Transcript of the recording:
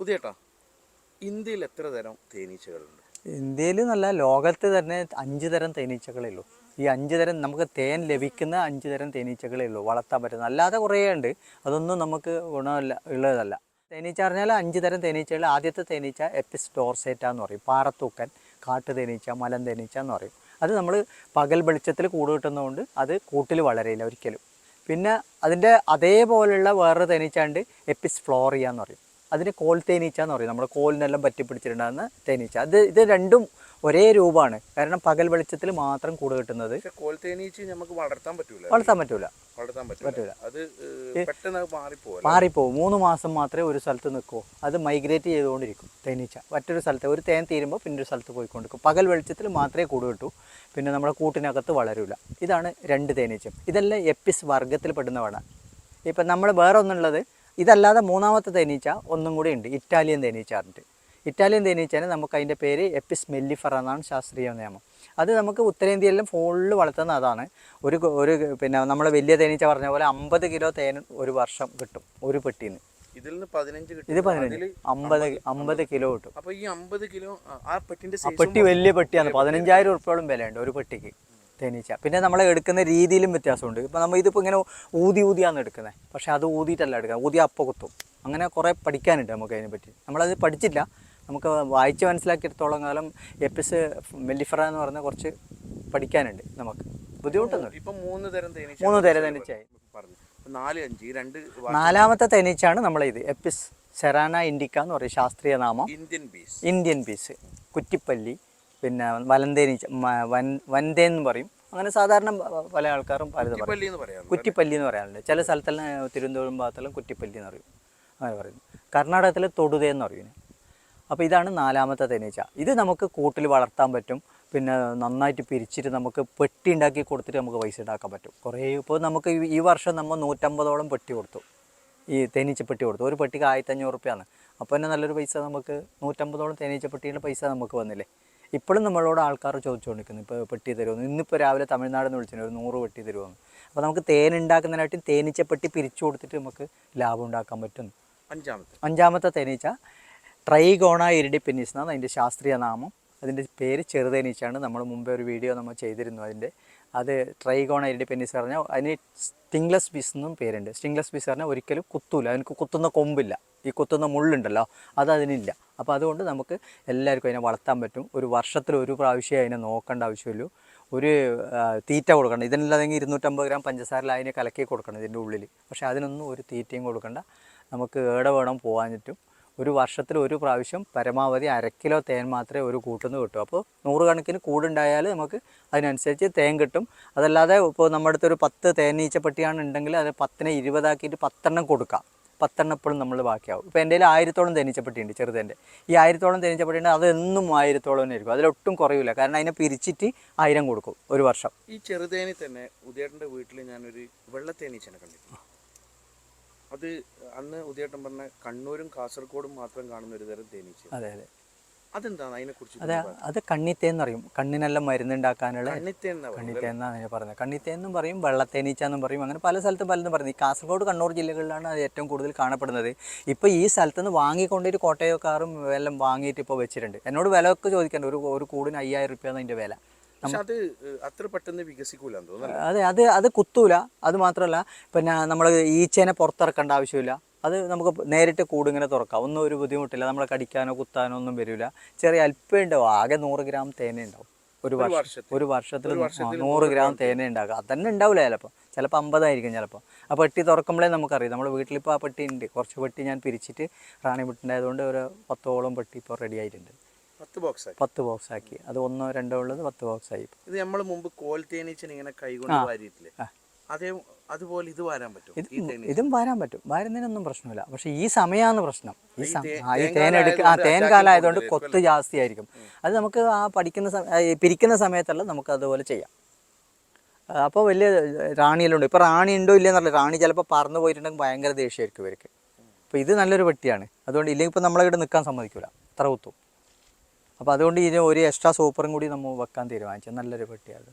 പുതിയേട്ടാ ഇന്ത്യയിൽ എത്ര തരം തേനീച്ചകളുണ്ട്? ഇന്ത്യയിൽ നല്ല ലോകത്ത് തന്നെ അഞ്ച് തരം തേനീച്ചകളേ ഉള്ളൂ. ഈ അഞ്ച് തരം നമുക്ക് തേൻ ലഭിക്കുന്ന അഞ്ച് തരം തേനീച്ചകളേ ഉള്ളൂ വളർത്താൻ പറ്റുന്ന. അല്ലാതെ കുറേ ഉണ്ട് അതൊന്നും നമുക്ക് ഗുണമല്ല ഉള്ളതല്ല. തേനീച്ച പറഞ്ഞാൽ അഞ്ച് തരം തേനീച്ചകൾ ആദ്യത്തെ തേനീച്ച എപ്പിസ് ഡോർസേറ്റ എന്ന് പറയും പാറത്തൂക്കൻ കാട്ടു തേനീച്ച മലം തേനീച്ച എന്ന് പറയും. അത് നമ്മൾ പകൽ വെളിച്ചത്തിൽ കൂട് കിട്ടുന്നതുകൊണ്ട് അത് കൂട്ടിൽ വളരെയില്ല ഒരിക്കലും. പിന്നെ അതിന്റെ അതേപോലെയുള്ള വേറൊരു തേനീച്ച ഉണ്ട് എപ്പിസ് ഫ്ലോറിയ എന്ന് പറയും. അതിന് കോൽ തേനീച്ച എന്ന് പറയും. നമ്മുടെ കോലിനെല്ലാം പറ്റി പിടിച്ചിട്ടുണ്ടാകുന്ന തേനീച്ച. അത് ഇത് രണ്ടും ഒരേ രൂപമാണ്. കാരണം പകൽ വെളിച്ചത്തിൽ മാത്രം കൂട് കിട്ടുന്നത്. കോൽ തേനീച്ച നമുക്ക് വളർത്താൻ പറ്റൂല. വളർത്താൻ പറ്റൂല. വളർത്താൻ പറ്റൂല. അത് പെട്ടെന്ന് മാറിപ്പോവല്ല മാറിപ്പോവും മൂന്ന് മാസം മാത്രമേ ഒരു സ്ഥലത്ത് നിൽക്കൂ. അത് മൈഗ്രേറ്റ് ചെയ്തുകൊണ്ടിരിക്കും തേനീച്ച. മറ്റൊരു സ്ഥലത്ത് ഒരു തേൻ തീരുമ്പോൾ പിന്നെ ഒരു സ്ഥലത്ത് പോയിക്കൊണ്ടിരിക്കും. പകൽ വെളിച്ചത്തിൽ മാത്രമേ കൂട് കിട്ടൂ. പിന്നെ നമ്മുടെ കൂട്ടിനകത്ത് വളരൂല. ഇതാണ് രണ്ട് തേനീച്ച ഇതെല്ലാം എപ്പിസ് വർഗത്തിൽ പെടുന്നതാണ് ഇപ്പം നമ്മൾ വേറെ ഒന്നുള്ളത് ഇതല്ലാതെ മൂന്നാമത്തെ തേനീച്ച ഒന്നും കൂടി ഉണ്ട്. ഇറ്റാലിയൻ തേനീച്ച പറഞ്ഞിട്ട്. ഇറ്റാലിയൻ തേനീച്ചന് നമുക്ക് അതിന്റെ പേര് എപ്പിസ് മെല്ലിഫർ എന്നാണ് ശാസ്ത്രീയ നിയമം. അത് നമുക്ക് ഉത്തരേന്ത്യയിലും ഫുള്ള് വളർത്തുന്ന അതാണ്. ഒരു ഒരു പിന്നെ നമ്മൾ വലിയ തേനീച്ച പറഞ്ഞ പോലെ അമ്പത് കിലോ തേൻ ഒരു വർഷം കിട്ടും ഒരു പെട്ടിന്ന്. ഇതിൽ നിന്ന് പതിനഞ്ച് ഇത് പതിനഞ്ച്. അമ്പത് അമ്പത് കിലോ കിട്ടും. അപ്പൊ ഈ അമ്പത് കിലോ ആ- പെട്ടിന്റെ പെട്ടി വലിയ പെട്ടിയാണ്. പതിനഞ്ചായിരം ഉറുപ്പോളം വിലയുണ്ട് ഒരു പെട്ടിക്ക്. തേനീച്ച. പിന്നെ നമ്മൾ എടുക്കുന്ന രീതിയിലും വ്യത്യാസമുണ്ട്. ഇപ്പം നമ്മൾ ഇതിപ്പോൾ ഇങ്ങനെ ഊതി ഊതിയാണ് എടുക്കുന്നത് പക്ഷേ അത് ഊതിയിട്ടല്ല എടുക്കുക. ഊതി അപ്പം കുത്തും. അങ്ങനെ കുറേ പഠിക്കാനുണ്ട് നമുക്ക് അതിനെപ്പറ്റി നമ്മളത് പഠിച്ചില്ല. നമുക്ക് വായിച്ച് മനസ്സിലാക്കിയെടുത്തോളം കാലം എപ്പിസ് മെല്ലിഫറ എന്ന് പറഞ്ഞ കുറച്ച് പഠിക്കാനുണ്ട് നമുക്ക്. ബുദ്ധിമുട്ടൊന്നും ഇപ്പം മൂന്ന് തരം തേനീച്ച മൂന്ന് തരം തേനീച്ചയായി. നാല് അഞ്ച് രണ്ട് നാലാമത്തെ തേനീച്ചാണ് നമ്മളെ ഇത്. എപ്പിസ് സെറാന ഇൻഡിക്ക എന്ന് പറയും ശാസ്ത്രീയ നാമം. Indian bees. Indian bees. കുറ്റിപ്പല്ലി. പിന്നെ വലന്തേനീച്ച വന്തേ എന്ന് പറയും. അങ്ങനെ സാധാരണ പല ആൾക്കാരും പലത് പറയും. കുറ്റിപ്പല്ലി എന്ന് പറയാറുണ്ട്. ചില സ്ഥലത്തെല്ലാം തിരുവനന്തപുരം ഭാഗത്തെല്ലാം കുറ്റിപ്പല്ലി എന്ന് പറയും. അങ്ങനെ പറയുന്നു കർണാടകത്തിൽ തൊടുതേ എന്ന് പറയും അപ്പോൾ ഇതാണ് നാലാമത്തെ തേനീച്ച. ഇത് നമുക്ക് കൂട്ടിൽ വളർത്താൻ പറ്റും. പിന്നെ നന്നായിട്ട് പിരിച്ചിട്ട് നമുക്ക് പെട്ടി ഉണ്ടാക്കി കൊടുത്തിട്ട് നമുക്ക് പൈസ ഉണ്ടാക്കാൻ പറ്റും. കുറേ ഇപ്പോൾ നമുക്ക് ഈ- ഈ വർഷം നമ്മൾ നൂറ്റമ്പതോളം പെട്ടി കൊടുത്തു. ഈ തേനീച്ച പെട്ടി കൊടുത്തു. ഒരു പെട്ടിക്ക് ആയിരത്തഞ്ഞൂറ് റുപ്യാണ്. അപ്പോൾ തന്നെ നല്ലൊരു പൈസ നമുക്ക് നൂറ്റമ്പതോളം തേനീച്ച പെട്ടിയുടെ പൈസ നമുക്ക് വന്നില്ലേ? ഇപ്പോഴും നമ്മളോട് ആൾക്കാർ ചോദിച്ചുകൊണ്ടിരിക്കുന്നു. ഇപ്പോൾ പെട്ടി തരുമെന്ന്. ഇന്നിപ്പോൾ രാവിലെ തമിഴ്നാട് നിന്ന് വിളിച്ചിട്ടുണ്ട് ഒരു നൂറ് പെട്ടി തരുമെന്ന്. അപ്പോൾ നമുക്ക് തേൻ ഉണ്ടാക്കുന്നതിനായിട്ട് തേനീച്ച പെട്ടി പിരിച്ചു കൊടുത്തിട്ട് നമുക്ക് ലാഭം ഉണ്ടാക്കാൻ പറ്റുന്നു അഞ്ചാമത്തെ. അഞ്ചാമത്തെ തേനീച്ച ട്രൈഗോണ ഇരിഡിപ്പെന്നീസ് എന്നാണ് അതിന്റെ ശാസ്ത്രീയ നാമം. അതിന്റെ പേര് ചെറുതേനീച്ചയാണ് നമ്മൾ മുമ്പേ ഒരു വീഡിയോ നമ്മൾ ചെയ്തിരുന്നു അതിന്റെ. അത് ട്രൈഗോണ ഇരിഡിപ്പെന്നീസ് പറഞ്ഞാൽ അതിന് സ്റ്റിംഗ്ലെസ് ബീസ് എന്നും പേരുണ്ട്. സ്റ്റിംഗ്ലെസ് ബീസ് പറഞ്ഞാൽ ഒരിക്കലും കുത്തൂല. അതിന് കുത്തുന്ന കൊമ്പില്ല. ഈ കൊത്തുന്ന മുള്ളുണ്ടല്ലോ അത് അതിനില്ല അപ്പോൾ അതുകൊണ്ട് നമുക്ക് എല്ലാവർക്കും അതിനെ വളർത്താൻ പറ്റും. ഒരു വർഷത്തിൽ ഒരു പ്രാവശ്യം അതിനെ നോക്കേണ്ട ആവശ്യമില്ല. ഒരു തീറ്റ കൊടുക്കണം. ഇതിനല്ലാതെങ്കിൽ ഇരുന്നൂറ്റമ്പത് ഗ്രാം പഞ്ചസാര അതിനെ കലക്കി കൊടുക്കണം ഇതിന്റെ ഉള്ളിൽ പക്ഷേ അതിനൊന്നും ഒരു തീറ്റയും കൊടുക്കണ്ട. നമുക്ക് ഏടെ വേണം പോകാൻ പറ്റും. ഒരു വർഷത്തിൽ ഒരു പ്രാവശ്യം പരമാവധി അരക്കിലോ കിലോ തേൻ മാത്രമേ ഒരു കൂട്ടുന്ന കിട്ടൂ. അപ്പോൾ നൂറുകണക്കിന് കൂടുണ്ടായാൽ നമുക്ക് അതിനനുസരിച്ച് തേൻ കിട്ടും. അതല്ലാതെ ഇപ്പോൾ നമ്മുടെ അടുത്ത് ഒരു പത്ത് തേൻ പെട്ടിയാണ് ഉണ്ടെങ്കിൽ അത് പത്തിനെ ഇരുപതാക്കിയിട്ട് പത്തെണ്ണം കൊടുക്കാം. പത്തെണ്ണം എപ്പോഴും നമ്മൾ ബാക്കിയാവും. ഇപ്പോൾ എന്റെ ആയിരത്തോളം തേനീച്ചപ്പെട്ടിയുണ്ട് ചെറുതേന്റെ. ഈ ആയിരത്തോളം തേനീച്ചപ്പെട്ടിയുണ്ട് അതെന്നും ആയിരത്തോളം തന്നെ ആയിരിക്കും അതിലൊട്ടും കുറയില്ല കാരണം അതിനെ പിരിച്ചിട്ട് ആയിരം കൊടുക്കും ഒരു വർഷം. ഈ ചെറുതേനി തന്നെ ഉദയേട്ടന്റെ വീട്ടിൽ ഞാനൊരു വെള്ളത്തേനീച്ചനെ കണ്ടിരുന്നു. അത് അന്ന് ഉദയേട്ടൻ പറഞ്ഞ കണ്ണൂരും കാസർഗോഡും മാത്രം കാണുന്ന ഒരു തരം തേനീച്ച അതെ അതെ. അതെന്താണ് അതെ അത് കണ്ണിത്തേ എന്ന് പറയും. കണ്ണിനെല്ലാം മരുന്നുണ്ടാക്കാനുള്ള കണ്ണിത്തേന്നാണ് അതിനെ പറയുന്നത് എന്നും പറയും വെള്ളത്തേനീച്ച എന്നും പറയും അങ്ങനെ പല സ്ഥലത്തും പലതും പറയുന്നത് ഈ കാസർഗോഡ് കണ്ണൂർ ജില്ലകളിലാണ് അത് ഏറ്റവും കൂടുതൽ കാണപ്പെടുന്നത്. ഇപ്പോൾ ഈ സ്ഥലത്ത് നിന്ന് വാങ്ങിക്കൊണ്ടിട്ട് കോട്ടയക്കാരും എല്ലാം വാങ്ങിയിട്ട് ഇപ്പോൾ വെച്ചിട്ടുണ്ട്. എന്നോട് വില ഒക്കെ ചോദിക്കേണ്ട. ഒരു ഒരു കൂടിന് അയ്യായിരം റുപ്യാണ് അതിന്റെ വില. അത് അത്ര പെട്ടെന്ന് വികസിക്കൂല അതെ അത് അത് കുത്തൂല. അത് മാത്രമല്ല പിന്നെ നമ്മൾ ഈച്ചേനെ പുറത്തിറക്കേണ്ട ആവശ്യമില്ല. അത് നമുക്ക് നേരിട്ട് കൂടിങ്ങനെ തുറക്കാം. ഒന്നും ഒരു ബുദ്ധിമുട്ടില്ല. നമ്മളെ കടിക്കാനോ കുത്താനോ ഒന്നും വരില്ല. ചെറിയ അല്പം ഉണ്ടാവും. ആകെ നൂറ് ഗ്രാം തേന ഉണ്ടാവും. ഒരു വർഷം ഒരു വർഷത്തിൽ നൂറ് ഗ്രാം തേനേ അത് അതന്നെ ഉണ്ടാവില്ല ചിലപ്പോൾ ചിലപ്പോൾ അമ്പതായിരിക്കും ചിലപ്പോൾ ആ പെട്ടി തുറക്കുമ്പോഴേ നമുക്കറിയാം. നമ്മുടെ വീട്ടിലിപ്പോൾ ആ പെട്ടി ഉണ്ട്. കുറച്ച് പെട്ടി ഞാൻ പിരിച്ചിട്ട് റാണി പെട്ടിണ്ടായതുകൊണ്ട് ഒരു പത്തോളം പെട്ടി ഇപ്പോൾ റെഡി ആയിട്ടുണ്ട്. പത്ത് ബോക്സ് പത്ത് ബോക്സ് ആക്കി. അത് ഒന്നോ രണ്ടോ ഉള്ളത് പത്ത് ബോക്സ് ആയി ഇത് നമ്മൾ മുമ്പ് കോൽ തേനീച്ചനെ ഇങ്ങനെ കൈകൊണ്ട് വാരിയിട്ടില്ലേ? അതേ അതുപോലെ ഇത് വാരാൻ പറ്റും ഇത് വരാൻ പറ്റും. വരുന്നതിനൊന്നും പ്രശ്നമില്ല. പക്ഷെ ഈ സമയമാണ് പ്രശ്നം. ഈ ഈ തേൻ എടുക്കുക എടുക്ക ആ തേൻ കാലമായതുകൊണ്ട് കൊത്ത് ജാസ്തി ആയിരിക്കും അത് നമുക്ക് ആ പഠിക്കുന്ന പിരിക്കുന്ന സമയത്തല്ല നമുക്ക് അതുപോലെ ചെയ്യാം. അപ്പോൾ വലിയ റാണിയെല്ലാം ഉണ്ട് ഇപ്പോൾ റാണി ഉണ്ടോ ഇല്ലയെന്നല്ല റാണി ചിലപ്പോൾ പറന്നു പോയിട്ടുണ്ടെങ്കിൽ ഭയങ്കര ദേഷ്യമായിരിക്കും ഇവർക്ക്. അപ്പോൾ ഇത് നല്ലൊരു പെട്ടിയാണ്. അതുകൊണ്ട് ഇല്ലെങ്കിൽ ഇപ്പോൾ നമ്മളെ ഇവിടെ നിൽക്കാൻ സമ്മതിക്കില്ല. അത്ര കുത്തും. അപ്പോൾ അതുകൊണ്ട് ഇതിന് ഒരു എക്സ്ട്രാ സൂപ്പറും കൂടി നമ്മൾ വെക്കാൻ തീരുമാനിച്ചു. നല്ലൊരു പെട്ടിയാണ്